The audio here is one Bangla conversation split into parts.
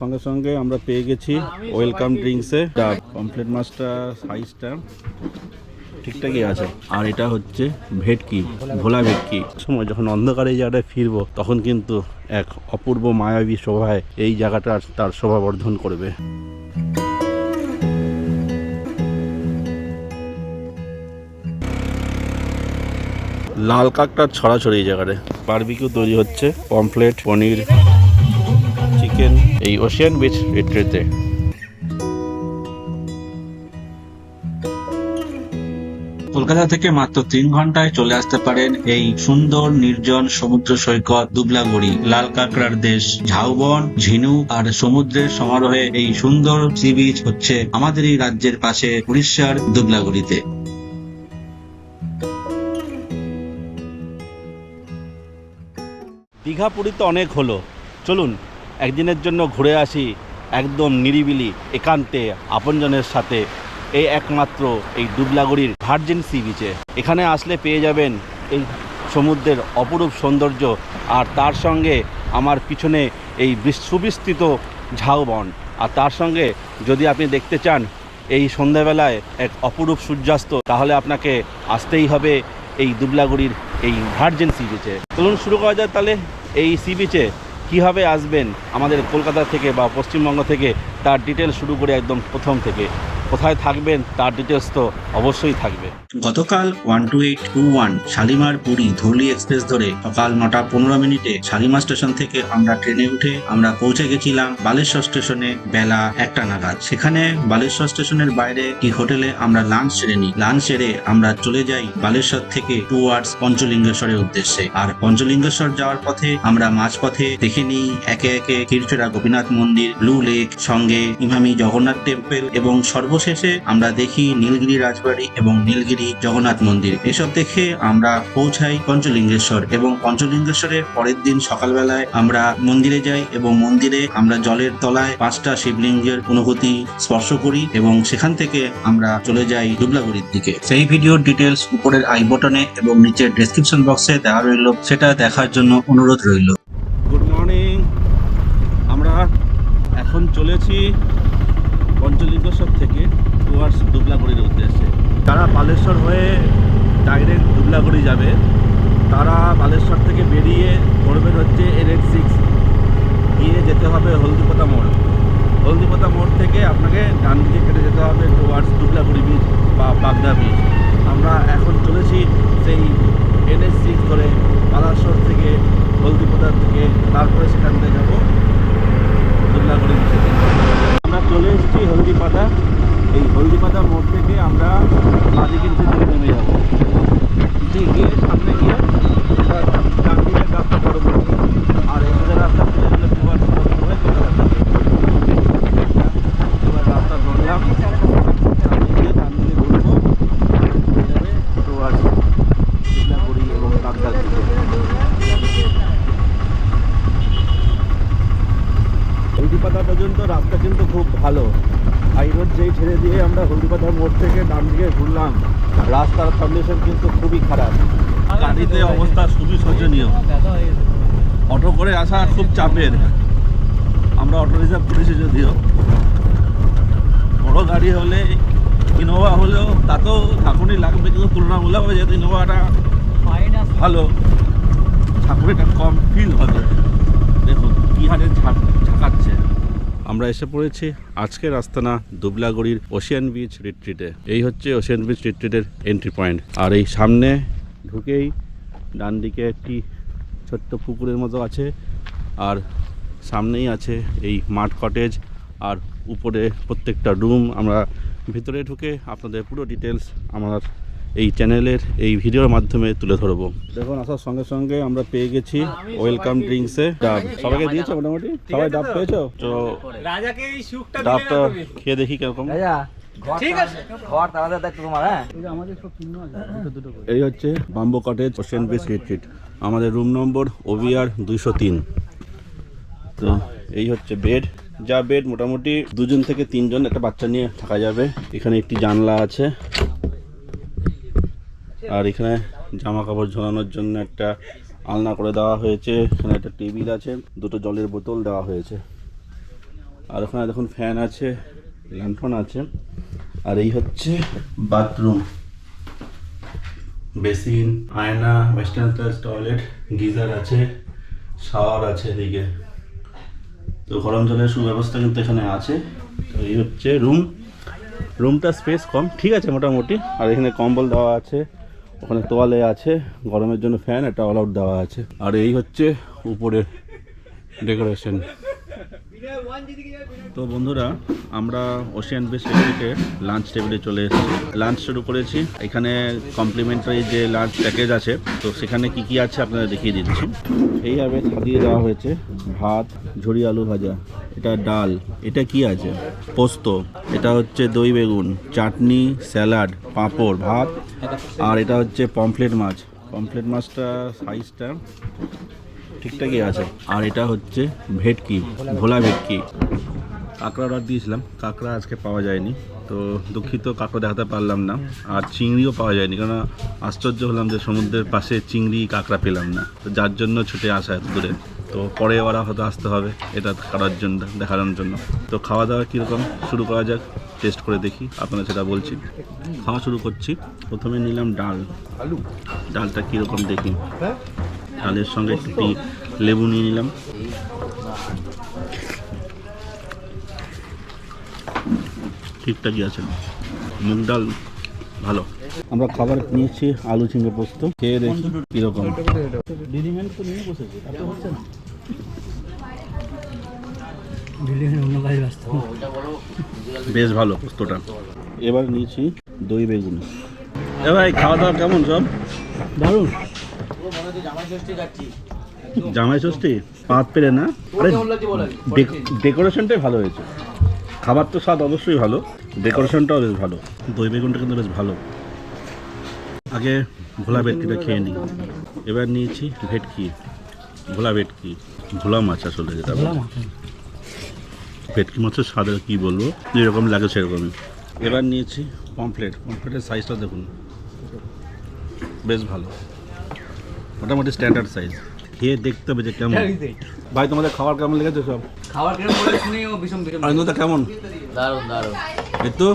সঙ্গে সঙ্গে আমরা পেয়ে গেছি ওয়েলকাম ড্রিঙ্কসে। ডাব পমফ্লেট মাছটা সাইজটা ঠিকঠাকই আছে। আর এটা হচ্ছে ভেটকি ভোলা ভেটকি। সময় যখন অন্ধকারে এই জায়গাটায় ফিরবো তখন কিন্তু এক অপূর্ব মায়াবী শোভায় এই জায়গাটা তার শোভা বর্ধন করবে। লাল কাকটার ছড়াছড়ি এই জায়গাটা বারবিকিউ তৈরি হচ্ছে পমফ্লেট পনির। চিকেন এই ওশিয়ান বিচ রিট্রিতে কলকাতা থেকে মাত্র তিন ঘন্টায় চলে আসতে পারেন এই সুন্দর নির্জন সমুদ্র সৈকত দুবলাগড়ি লাল কাঁকড়ার দেশ ঝাউবন ঝিনুক আর সমুদ্রের সমারোহে এই সুন্দর সি বিচ হচ্ছে আমাদের এই রাজ্যের পাশে উড়িষ্যার দুবলাগড়িতে। দীঘা পুরী তো অনেক হলো। চলুন একদিনের জন্য ঘুরে আসি একদম নিরিবিলি, একান্তে, আপনজনের সাথে। এই একমাত্র এই দুবলাগুড়ির ভার্জিন সি বিচে এখানে আসলে পেয়ে যাবেন এই সমুদ্রের অপরূপ সৌন্দর্য আর তার সঙ্গে আমার পিছনে এই বিস- সুবিস্তৃত ঝাউবন। আর তার সঙ্গে যদি আপনি দেখতে চান এই সন্ধ্যাবেলায় এক অপরূপ সূর্যাস্ত, তাহলে আপনাকে আসতেই হবে এই দুবলাগুড়ির এই ভার্জিন সি বিচে চলুন শুরু করা যায় তাহলে। এই সি বিচে কীভাবে আসবেন আমাদের কলকাতা থেকে বা পশ্চিমবঙ্গ থেকে তার ডিটেল শুরু করে একদম প্রথম থেকে। কোথায় থাকবেন, তার ডিটেলস তো অবশ্যই থাকবে। গতকাল one two eight two one Shalimar Puri Dhauli express ধরে সকাল নটা পনেরো মিনিটে শালিমার স্টেশন থেকে আমরা ট্রেনে উঠে আমরা পৌঁছে গেছিলাম বালেশ্বর স্টেশনে বেলা একটা নাগাদ। সেখানে বালেশ্বর স্টেশনের বাইরে একটি হোটেলে আমরা লাঞ্চ সেরে নিই। লাঞ্চ সেরে আমরা চলে যাই বালেশ্বর থেকে টুয়ার্ডস পঞ্চলিঙ্গেশ্বরের উদ্দেশ্যে। আর পঞ্চলিঙ্গেশ্বর যাওয়ার পথে আমরা মাঝপথে দেখে নিই একে একে ক্ষীরচোরা গোপীনাথ মন্দির ব্লু লেক সঙ্গে ইমামি জগন্নাথ টেম্পল এবং সর্বশেষে আমরা দেখি নীলগিরি রাজবাড়ি এবং নীলগিরি জগন্নাথ মন্দির। এসব দেখে আমরা পৌঁছাই পঞ্চলিঙ্গেশ্বর এবং পঞ্চলিঙ্গেশ্বরের পরের দিন সকালবেলায় আমরা মন্দিরে যাই এবং মন্দিরে আমরা জলের তলায় পাঁচটা শিবলিঙ্গের অনুভূতি স্পর্শ করি এবং সেখান থেকে আমরা চলে যাই দুবলাগুড়ির দিকে। সেই ভিডিওর ডিটেলস উপরের আই বটনে এবং নিচের ডেসক্রিপশন বক্সে দেওয়া রইল। সেটা দেখার জন্য অনুরোধ রইল। গুড মর্নিং আমরা এখন চলেছি পঞ্চলিঙ্গেশ্বর থেকে টুয়ার্স দুবলাগুড়ির উদ্দেশ্যে। যারা বালেশ্বর হয়ে ডাইরেক্ট দুবলাগুড়ি যাবে, তারা বালেশ্বর থেকে বেরিয়ে ধরবেন হচ্ছে এন এইট সিক্স গিয়ে যেতে হবে হলদিপোতা মোড়। হলদিপোতা মোড় থেকে আপনাকে ডান দিকে কেটে যেতে হবে টুয়ার্স দুবলাগুড়ি বিচ বা বাগদা বিচ আমরা এখন চলেছি সেই এন এইচ সিক্স ধরে বালাসর থেকে হলদিপোতা থেকে, তারপরে সেখান থেকে যাব দুবলাগুড়ি বিচে আমরা চলে এসেছি হলদি হলদিপাতা এই হলদিপাতা মোড় থেকে আমরা বাদিকের দিকে নেমে যাব দিয়ে গিয়ে সামনে গিয়ে আমরা ডান দিকের রাস্তা ধরবো আর এখানে রাস্তা খুলে দিলে দুবার হয়ে চলে যাবে এবার রাস্তা ধরলাম সামনে গিয়ে ডান দিকে ঘুরবো হয়ে যাবে towards দুবলাগুড়ি এবং কাকদার দিকে হলদিপাতা পর্যন্ত রাস্তা কিন্তু খুব ভালো হাই রোড যেই ছেড়ে দিয়ে আমরা হলদিপাতা মোড় থেকে ডান দিকে ঘুরলাম রাস্তার কন্ডিশন কিন্তু খুবই খারাপ গাড়িতে অবস্থা খুবই শোচনীয় অটো করে আসা খুব চাপের। আমরা অটো রিজার্ভ করেছি যদিও। বড় গাড়ি হলে, ইনোভা হলেও তাতেও ঠাকুরই লাগবে, কিন্তু তুলনামূলকভাবে যেহেতু ইনোভাটা ভালো। ঠাকুরিটা কম ফিল হবে। দেখুন, কি হারে ঝাঁক- ঝাঁকাচ্ছে। আমরা এসে পড়েছি আজকের আস্তানা দুবলাগড়ির ওশিয়ান বিচ রিট্রিটে এই হচ্ছে ওশিয়ান বিচ রিট্রিটের এন্ট্রি পয়েন্ট আর এই সামনে ঢুকেই ডান দিকে একটি ছোট্ট পুকুরের মতো আছে। আর সামনেই আছে এই মাঠ কটেজ আর উপরে প্রত্যেকটা রুম আমরা ভিতরে ঢুকে আপনাদের পুরো ডিটেলস আমার এই চ্যানেলের এই ভিডিওর মাধ্যমে তুলে ধরবো। দেখুন আসার সঙ্গে সঙ্গে আমরা পেয়ে গেছি ওয়েলকাম ড্রিঙ্কসে ডাব সবাইকে দিয়েছ মোটামুটি? সবাই ডাব পেয়েছ? তো রাজাকে এই সুখটা ডাবটা খেয়ে দেখি কীরকম। ঠিক আছে। ঘর তাড়াতাড়ি দেখতো তোমার হ্যাঁ? এই হচ্ছে bamboo cottage ocean beach retreat আমাদের রুম নম্বর ওভিআর দুইশো তিন। তো এই হচ্ছে বেড যা বেড মোটামুটি দুজন থেকে তিনজন একটা বাচ্চা নিয়ে থাকা যাবে। এখানে একটি জানলা আছে। আর এখানে জামা কাপড় ঝোলানোর জন্য একটা আলনা করে দেওয়া হয়েছে। এখানে একটা টেবিল আছে। দুটো জলের বোতল দেওয়া হয়েছে। আর ওখানে দেখুন ফ্যান আছে ল্যান্টন আছে। আর এই হচ্ছে বাথরুম বেসিন, আয়না ওয়েস্টার্ন প্লাস টয়লেট গিজার আছে, শাওয়ার আছে এদিকে। তো গরম জলের সুব্যবস্থা কিন্তু এখানে আছে। তো এই হচ্ছে রুম রুমটা স্পেস কম, ঠিক আছে মোটামুটি। আর এখানে কম্বল দেওয়া আছে, ওখানে তোয়ালে আছে, গরমের জন্য ফ্যান একটা অল আউট দেওয়া আছে। আর এই হচ্ছে উপরের ডেকোরেশন তো বন্ধুরা, আমরা ওশিয়ান বিচ রেস্টুরেন্টে লাঞ্চ টেবিলে চলে এসেছি। লাঞ্চ শুরু করেছি। এখানে কমপ্লিমেন্টারি যে লাঞ্চ প্যাকেজ আছে, তো সেখানে কি কি আছে আপনারা দেখিয়ে দিচ্ছি। এইভাবে সাজিয়ে দেওয়া হয়েছে ভাত ঝুড়ি আলু ভাজা, এটা ডাল, এটা কি আছে? পোস্ত, এটা হচ্ছে দই বেগুন, চাটনি, স্যালাড, পাঁপড়, ভাত, আর এটা হচ্ছে পমফ্লেট মাছ। পমফ্লেট মাছটা সাইজটা ঠিকঠাকই আছে। আর এটা হচ্ছে ভেটকি ভোলা ভেটকি। কাঁকড়া অর্ডার দিয়েছিলাম। কাঁকড়া আজকে পাওয়া যায়নি। তো দুঃখিত কাঁকড়া দেখাতে পারলাম না। আর চিংড়িও পাওয়া যায়নি। কারণ আশ্চর্য হলাম যে সমুদ্রের পাশে চিংড়ি কাঁকড়া পেলাম না। তো যার জন্য ছুটে আসা এত দূরে। তো পরে ওরা হয়তো আসতে হবে। এটা করার জন্য দেখানোর জন্য। তো খাওয়া দাওয়া কীরকম? শুরু করা যাক। টেস্ট করে দেখি। আপনারা সেটা বলছি। খাওয়া শুরু করছি। প্রথমে নিলাম ডাল। আলু। ডালটা কীরকম দেখি। ডালের সঙ্গে একটু লেবু নিয়ে নিলাম। ঠিকঠাকই আছে। মুগ ডাল ভালো। আমরা খাবার নিয়েছি আলু চিংড়ি পোস্ত। খেয়ে দেখি কীরকম। বেশ ভালো পোস্তটা। এবার নিয়েছি দই বেগুন। এ ভাই খাওয়া দাওয়া কেমন সব? দারুণ। জামাই ষষ্ঠী পাত পেরে না? আরে ডেকোরেশনটাই ভালো হয়েছে। খাবার তো স্বাদ অবশ্যই ভালো। ডেকোরেশনটাও বেশ ভালো। দই বেগুনটা কিন্তু বেশ ভালো। আগে ভোলা ভেটকিটা খেয়ে নিই। এবার নিয়েছি ভেটকি। ভোলা ভেটকি। ভোলা মাছ আসলে যেটা বলে। ভেটকি মাছের স্বাদ আর কী বলব? যেরকম লাগে সেরকমই। এবার নিয়েছি পমফ্লেট। পমফ্লেটের সাইজটা দেখুন। বেশ ভালো। মোটামুটি স্ট্যান্ডার্ড সাইজ খেয়ে দেখতে হবে যে কেমন। ভাই তোমাদের খাবার কেমন লেগেছে সব? খাবার ভীষণ ভীষণ আনন্দটা কেমন? দারুণ দারুণ। এই তো?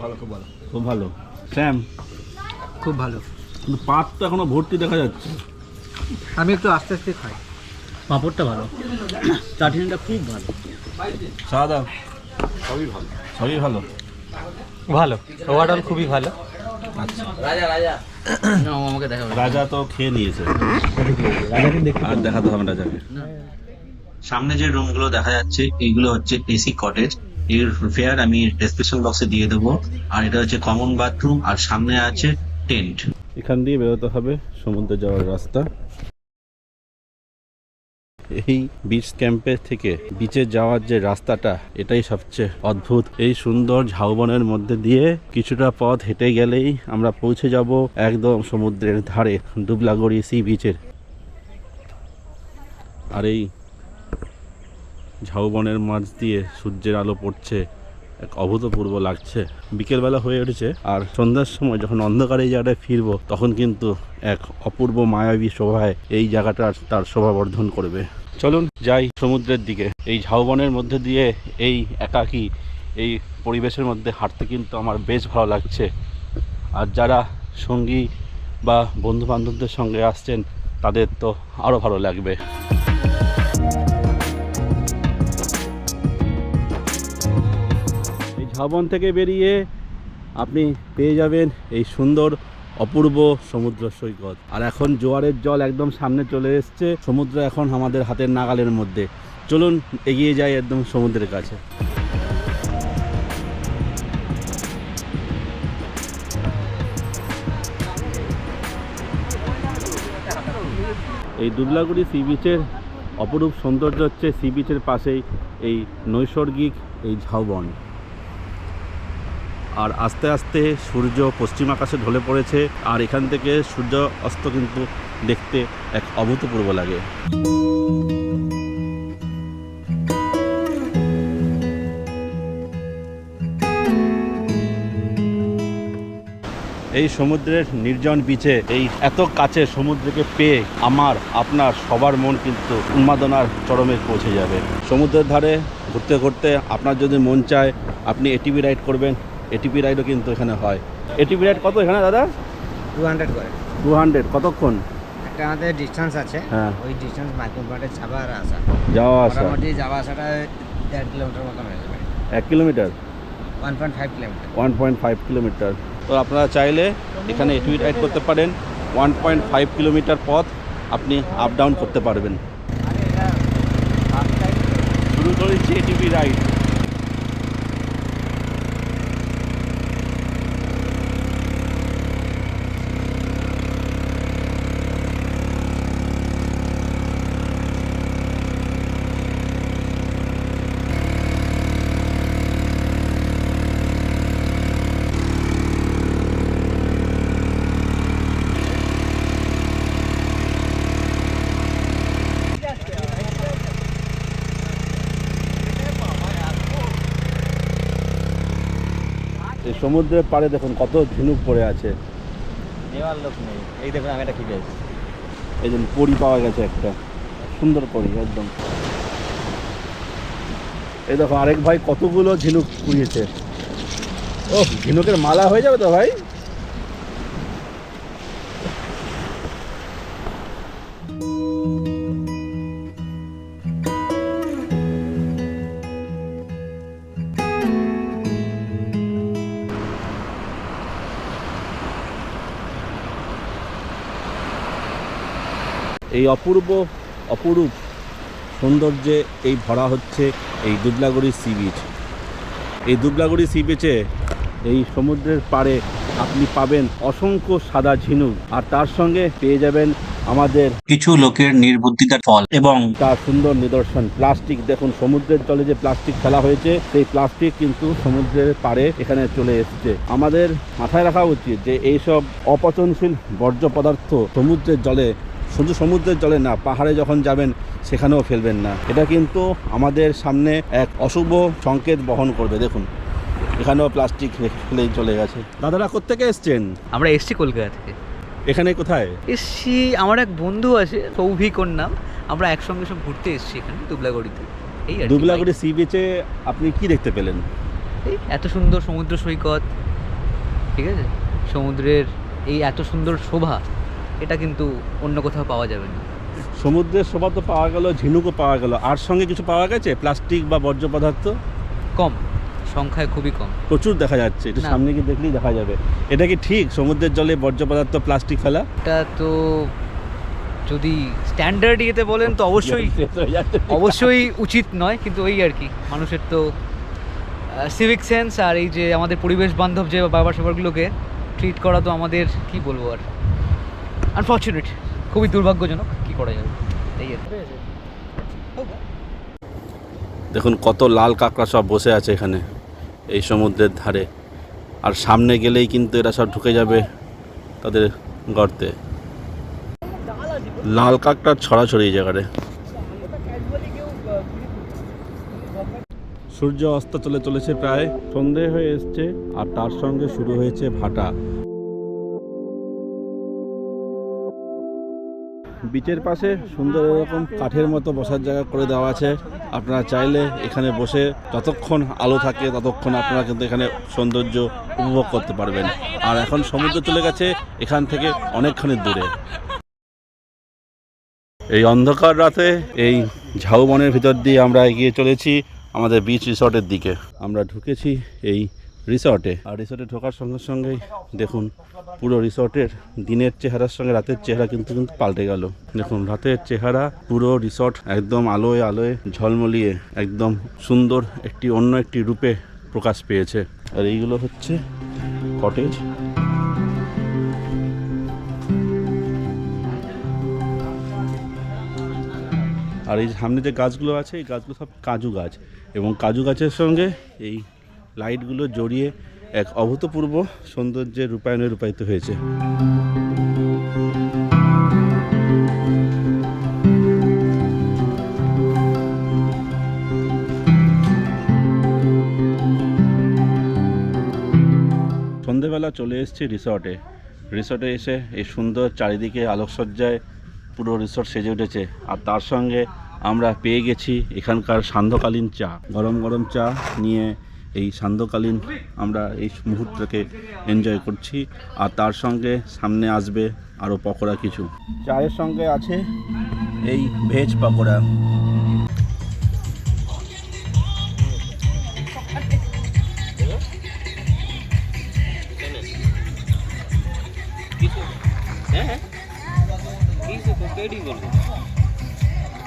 ভালো খুব ভালো। খুব ভালো। স্যাম খুব ভালো। কিন্তু পাত তো এখনও ভর্তি দেখা যাচ্ছে। আমি একটু আস্তে আস্তে খাই। পাঁপড়টা ভালো। চাটনিটা খুব ভালো। সাদা? সবই ভালো। সবই ভালো? ভালো। ওভারঅল খুবই ভালো। আচ্ছা। রাজা রাজা। রাজা তো খেয়ে নিয়েছে। আর দেখাতে হবে রাজাকে সামনে যে রুমগুলো দেখা যাচ্ছে এইগুলো হচ্ছে এসি কটেজ এর ফেয়ার আমি ডেসক্রিপশন বক্সে দিয়ে দেবো। আর এটা হচ্ছে কমন বাথরুম আর সামনে আছে টেন্ট এখান দিয়ে বেরোতে হবে সমুদ্রে যাওয়ার রাস্তা। এই বিচ ক্যাম্পে থেকে বিচে যাওয়ার যে রাস্তাটা, এটাই সবচেয়ে অদ্ভুত। এই সুন্দর ঝাউবনের মধ্যে দিয়ে কিছুটা পথ হেঁটে গেলেই আমরা পৌঁছে যাব একদম সমুদ্রের ধারে, দুবলাগড়ি সি বিচের আর এই ঝাউবনের মাঝ দিয়ে সূর্যের আলো পড়ছে, এক অভূতপূর্ব লাগছে। বিকেলবেলা হয়ে উঠেছে, আর সন্ধ্যার সময় যখন অন্ধকারে এই জায়গাটায় ফিরবো, তখন কিন্তু এক অপূর্ব মায়াবী শোভায় এই জায়গাটা তার শোভা বর্ধন করবে। চলুন যাই সমুদ্রের দিকে। এই ঝাউবনের মধ্যে দিয়ে এই একাকী, এই পরিবেশের মধ্যে হাঁটতে কিন্তু আমার বেশ ভালো লাগছে। আর যারা সঙ্গী বা বন্ধু বান্ধবদের সঙ্গে আসছেন, তাদের তো আরও ভালো লাগবে। এই ঝাউবন থেকে বেরিয়ে আপনি পেয়ে যাবেন এই সুন্দর অপূর্ব সমুদ্র সৈকত। আর এখন জোয়ারের জল একদম সামনে চলে এসছে। সমুদ্র এখন আমাদের হাতের নাগালের মধ্যে। চলুন, এগিয়ে যাই একদম সমুদ্রের কাছে। এই দুবলাগুড়ি সি বিচের অপরূপ সৌন্দর্য হচ্ছে সি বিচের পাশেই এই নৈসর্গিক এই ঝাউবন। আর আস্তে আস্তে সূর্য পশ্চিম আকাশে ঢলে পড়েছে আর এখান থেকে সূর্য অস্ত কিন্তু দেখতে এক অভূতপূর্ব লাগে। এই সমুদ্রের নির্জন বিচে, এই এত কাছে সমুদ্রকে পেয়ে আমার, আপনার, সবার মন কিন্তু উন্মাদনার চরমে পৌঁছে যাবে। সমুদ্রের ধারে ঘুরতে ঘুরতে আপনার যদি মন চায়, আপনি এটিভি রাইড করবেন। এটিভি রাইডও কিন্তু এখানে হয়। এটিপি রাইড কত এখানে দাদা? টু হান্ড্রেড করে। টু হান্ড্রেড কতক্ষণ? একটা আমাদের ডিস্টেন্স আছে। হ্যাঁ। ওই ডিস্টেন্স মাইক্রোপার্টে যাওয়া আর আসা। যাওয়া আসা। মোটামুটি যাওয়া আসাটা দেড় কিলোমিটার মতন হয়ে যাবে। এক kilometre? One point five kilometre. One point five kilometre. তো আপনারা চাইলে এখানে এটিভি রাইড করতে পারেন। ওয়ান পয়েন্ট ফাইভ কিলোমিটার পথ আপনি আপ ডাউন করতে পারবেন। শুরু করেছি এটিপি রাইড এই সমুদ্রের পাড়ে দেখুন কত ঝিনুক পড়ে আছে। নেওয়ার লোক নেই। এই দেখুন আমি একটা কি পেয়েছি এই জন্য পরি পাওয়া গেছে একটা। সুন্দর পরি একদম। এই দেখো আরেক ভাই কতগুলো ঝিনুক কুড়িয়েছে ও ঝিনুকের মালা হয়ে যাবে তো ভাই? এই অপূর্ব অপরূপ সৌন্দর্যে এই ভরা হচ্ছে এই দুবলাগড়ি সি বিচ। এই দুবলাগড়ি সি বিচে এই সমুদ্রের পাড়ে আপনি পাবেন অসংখ্য সাদা ঝিনুক আর তার সঙ্গে পেয়ে যাবেন আমাদের কিছু লোকের নির্বুদ্ধিতার ফল এবং তার সুন্দর নিদর্শন। প্লাস্টিক দেখুন সমুদ্রের জলে যে প্লাস্টিক ফেলা হয়েছে সেই প্লাস্টিক কিন্তু সমুদ্রের পাড়ে এখানে চলে এসছে। আমাদের মাথায় রাখা উচিত যে এইসব অপচনশীল বর্জ্য পদার্থ সমুদ্রের জলে শুধু সমুদ্রের জলে না পাহাড়ে যখন যাবেন সেখানেও ফেলবেন না। এটা কিন্তু আমাদের সামনে এক অশুভ সংকেত বহন করবে। দেখুন এখানেও প্লাস্টিক ফেলেই চলে গেছে। দাদারা কোত্থেকে এসছেন? আমরা এসছি কলকাতা থেকে। এখানে কোথায়? এসছি আমার এক বন্ধু আছে সৌভিক ওর নাম। আমরা একসঙ্গে সব ঘুরতে এসছি এখানে দুবলাগড়িতে। এই। দুবলাগুড়ি সি বিচে আপনি কি দেখতে পেলেন? এই এত সুন্দর সমুদ্র সৈকত ঠিক আছে? সমুদ্রের এই এত সুন্দর শোভা। এটা কিন্তু অন্য কোথাও পাওয়া যাবে না। সমুদ্রের শোভা তো পাওয়া গেল ঝিনুকও পাওয়া গেল। আর সঙ্গে কিছু পাওয়া গেছে? প্লাস্টিক বা বর্জ্য পদার্থ? কম। সংখ্যায় খুবই কম। প্রচুর দেখা যাচ্ছে। একটু না। সামনে গিয়ে দেখলেই দেখা যাবে। এটা কি ঠিক? সমুদ্রের জলে বর্জ্য পদার্থ প্লাস্টিক ফেলা? এটা তো যদি স্ট্যান্ডার্ড ইয়েতে বলেন তো অবশ্যই অবশ্যই উচিত নয় কিন্তু ওই আর কি। মানুষের তো সিভিক সেন্স আর এই যে আমাদের পরিবেশ বান্ধব যে ব্যাপার স্যাপারগুলোকে ট্রিট করা তো আমাদের কি বলব আর? আনফর্চুনেট খুবই দুর্ভাগ্যজনক কি করা যাবে? এই দেখুন কত লাল কাঁকড়া সব বসে আছে এখানে এই সমুদ্রের ধারে। আর সামনে গেলেই কিন্তু এরা সব ঢুকে যাবে তাদের গর্তে। লাল কাঁকড়ার ছড়াছড়ি এই জায়গাটা সূর্য অস্ত চলে চলেছে প্রায়। সন্ধে হয়ে এসছে আর তার সঙ্গে শুরু হয়েছে ভাটা। বিচের পাশে সুন্দর এরকম কাঠের মতো বসার জায়গা করে দেওয়া আছে। আপনারা চাইলে এখানে বসে যতক্ষণ আলো থাকে ততক্ষণ আপনারা কিন্তু এখানে সৌন্দর্য উপভোগ করতে পারবেন। আর এখন সমুদ্র চলে গেছে, এখান থেকে অনেকখানি দূরে। এই অন্ধকার রাতে এই ঝাউবনের ভিতর দিয়ে আমরা এগিয়ে চলেছি আমাদের বিচ রিসর্টের দিকে। আমরা ঢুকেছি এই রিসর্টে আর রিসর্টে ঢোকার সঙ্গে সঙ্গেই দেখুন, পুরো রিসর্টের দিনের চেহারার সঙ্গে রাতের চেহারা কিন্তু কিন্তু পাল্টে গেল। দেখুন, রাতের চেহারা, পুরো রিসর্ট একদম আলোয় আলোয় ঝলমলিয়ে একদম সুন্দর একটি অন্য একটি রূপে প্রকাশ পেয়েছে। আর এইগুলো হচ্ছে কটেজ আর এই সামনে যে গাছগুলো আছে, এই গাছগুলো সব কাজু গাছ। এবং কাজু গাছের সঙ্গে এই লাইটগুলো জড়িয়ে এক অভূতপূর্ব সৌন্দর্যের রূপায়ণে রূপায়িত হয়েছে। সন্ধেবেলা চলে এসেছি রিসর্টে। রিসর্টে এসে এই সুন্দর চারিদিকে আলোকসজ্জায় পুরো রিসর্ট সেজে উঠেছে। আর তার সঙ্গে আমরা পেয়ে গেছি এখানকার সান্ধ্যকালীন চা। গরম গরম চা নিয়ে এই সান্ধ্যকালীন আমরা এই মুহূর্তকে এনজয় করছি। আর তার সঙ্গে সামনে আসবে আরও পকোড়া কিছু। চায়ের সঙ্গে আছে এই ভেজ পকোড়া।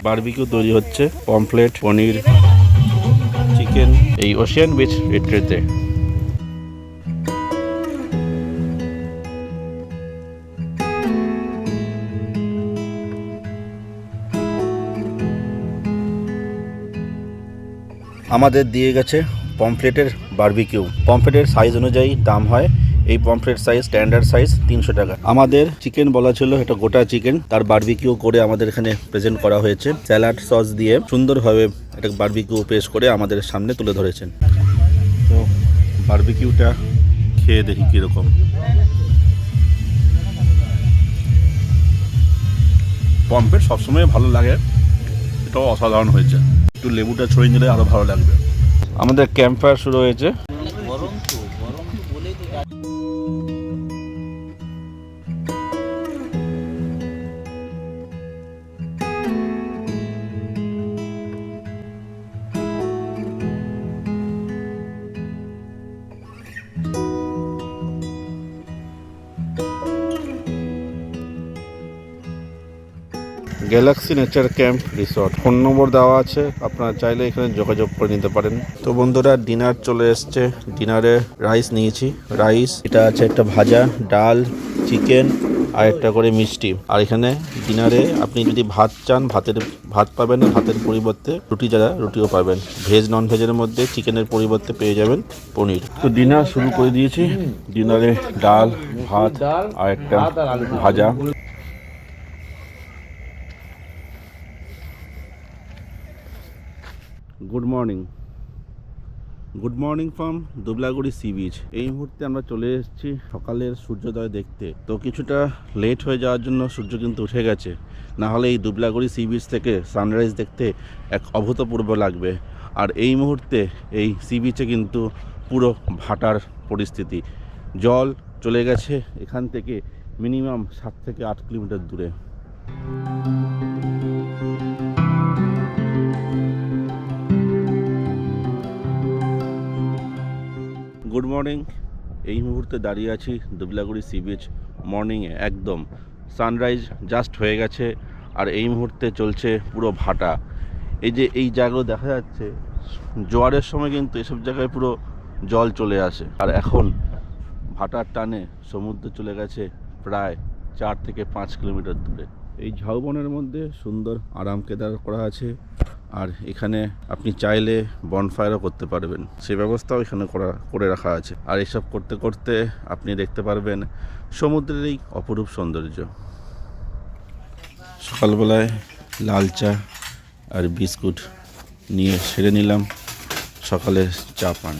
বারবিকিউ তৈরি হচ্ছে, পমফ্লেট, পনির, চিকেন। এই ওশিয়ান বিচ রিট্রিটে আমাদের দিয়ে গেছে পমফ্লেটের বার্বিকিউ। পমফ্লেটের সাইজ অনুযায়ী দাম হয় এই পমফ্রেট সাইজ স্ট্যান্ডার্ড সাইজ তিনশো টাকা। আমাদের চিকেন বলা ছিল, এটা গোটা চিকেন তার বারবিকিউ করে আমাদের এখানে প্রেজেন্ট করা হয়েছে। স্যালাড সস দিয়ে সুন্দরভাবে এটা বারবিকিউ পেশ করে আমাদের সামনে তুলে ধরেছেন। তো বারবিকিউটা খেয়ে দেখি কীরকম। পম্পেট সবসময় ভালো লাগে, এটাও অসাধারণ হয়েছে। একটু লেবুটা ছড়িয়ে নিলে আরও ভালো লাগবে। আমাদের ক্যাম্প ফায়ার শুরু হয়েছে। Galaxy nature camp resort. Phone number দেওয়া আছে, আপনারা চাইলে এখানে যোগাযোগ করে নিতে পারেন। তো বন্ধুরা, ডিনার চলে এসছে। ডিনারে রাইস নিয়েছি। রাইস, এটা আছে একটা ভাজা, ডাল, চিকেন, আর একটা করে মিষ্টি। আর এখানে ডিনারে আপনি যদি ভাত চান, ভাতের, ভাত পাবেন ভাতের পরিবর্তে রুটি যারা, রুটিও পাবেন। ভেজ নন ভেজের মধ্যে চিকেনের পরিবর্তে পেয়ে যাবেন পনির। তো ডিনার শুরু করে দিয়েছি। ডিনারে ডাল, ভাত, আর একটা ভাজা। Good morning good morning from Dublaguri sea beach এই মুহূর্তে আমরা চলে এসেছি সকালের সূর্যোদয় দেখতে। তো কিছুটা লেট হয়ে যাওয়ার জন্য সূর্য কিন্তু উঠে গেছে। না হলে এই দুবলাগুড়ি সি বিচ থেকে সানরাইজ দেখতে এক অভূতপূর্ব লাগবে। আর এই মুহূর্তে এই সি বিচে কিন্তু পুরো ভাটার পরিস্থিতি। জল চলে গেছে এখান থেকে মিনিমাম সাত থেকে আট কিলোমিটার দূরে। মর্নিং এই মুহূর্তে দাঁড়িয়ে আছি দুবলাগুড়ি সি বিচ মর্নিংয়ে একদম। সানরাইজ জাস্ট হয়ে গেছে, আর এই মুহূর্তে চলছে পুরো ভাটা। এই যে এই জায়গাগুলো দেখা যাচ্ছে, জোয়ারের সময় কিন্তু এসব জায়গায় পুরো জল চলে আসে। আর এখন ভাটার টানে সমুদ্র চলে গেছে প্রায় চার থেকে পাঁচ কিলোমিটার দূরে। এই ঝাউবনের মধ্যে সুন্দর আরাম কেদার করা আছে। আর এখানে আপনি চাইলে বনফায়ারও করতে পারবেন। সেই ব্যবস্থাও এখানে করা, করে রাখা আছে। আর এসব করতে করতে আপনি দেখতে পারবেন সমুদ্রের এই অপরূপ সৌন্দর্য। সকালবেলায় লাল চা আর বিস্কুট নিয়ে সেরে নিলাম। সকালের চা পান।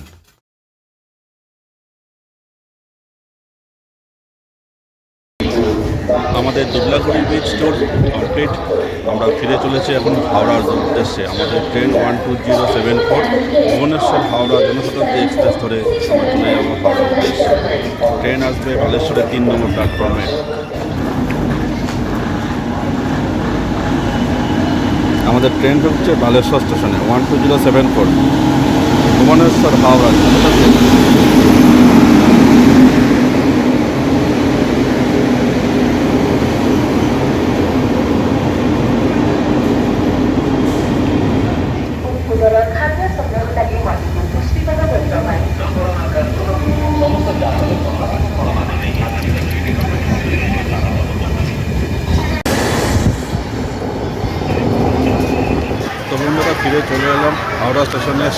আমাদের দুবলাগুড়ি বিচ ট্যুর কমপ্লিট আমরা ফিরে চলেছি এখন হাওড়ার উদ্দেশ্যে। আমাদের train one two zero seven four Bhubaneswar Howrah Janshatabdi express ধরে আমরা চলে যাব হাওড়া উদ্দেশ্যে। ট্রেন আসবে বালেশ্বরের তিন নম্বর প্ল্যাটফর্মে আমাদের ট্রেন ঢুকছে বালেশ্বর স্টেশনে one two zero seven four Bhubaneswar Howrah Janshatabdi.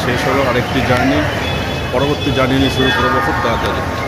শেষ হলো আরেকটি জার্নি পরবর্তী জার্নি নিয়ে শুরু করব খুব তাড়াতাড়ি।